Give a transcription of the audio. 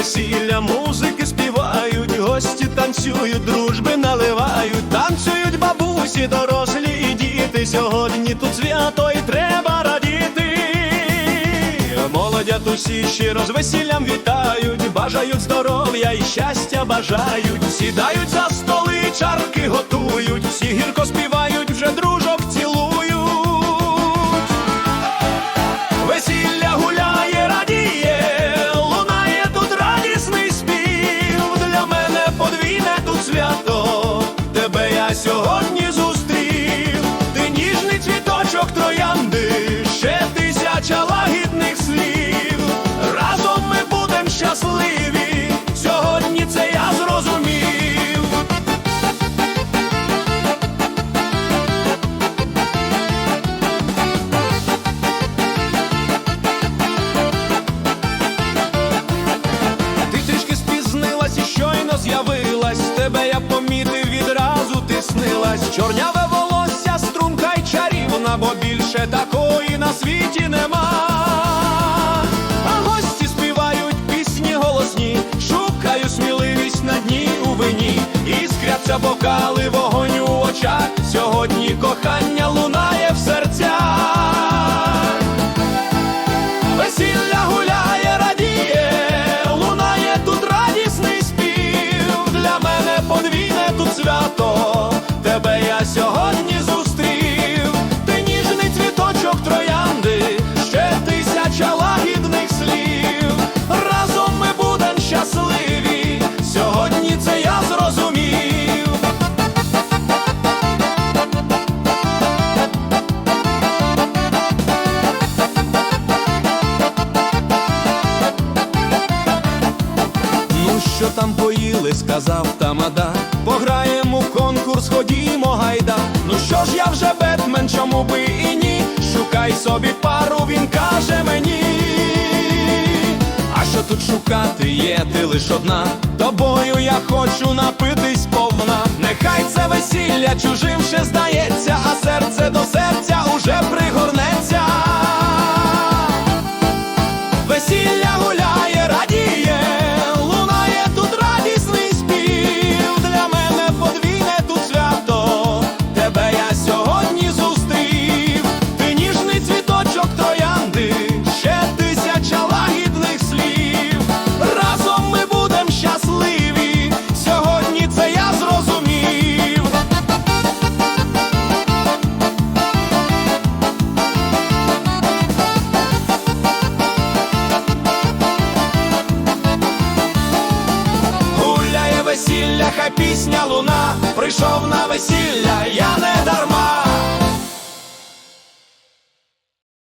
весілля, музики співають, гості танцюють, дружби наливають, танцюють бабусі, дорослі і діти. Сьогодні тут свято і треба радіти. Молодя тусі щиро з весіллям вітають, бажають здоров'я і щастя бажають, сідають за столича. Цвіточок троянди, ще тисяча лагідних слів. Разом ми будем щасливі, сьогодні це я зрозумів. Ти трішки спізнилась і щойно з'явилась. Тебе я помітив відразу ти снилась. Чорняве більше такої на світі нема. А гості співають пісні голосні, шукаю сміливість на дні у вині. Іскряться бокали, вогонь у очах. Сьогодні кохання що там поїли, сказав тамада. Пограємо в конкурс, ходімо гайда. Ну що ж я вже Бетмен, чому би і ні? Шукай собі пару, він каже мені. А що тут шукати є ти лиш одна? Тобою я хочу напитись повна. Нехай це пісня луна, прийшов на весілля, я не дарма.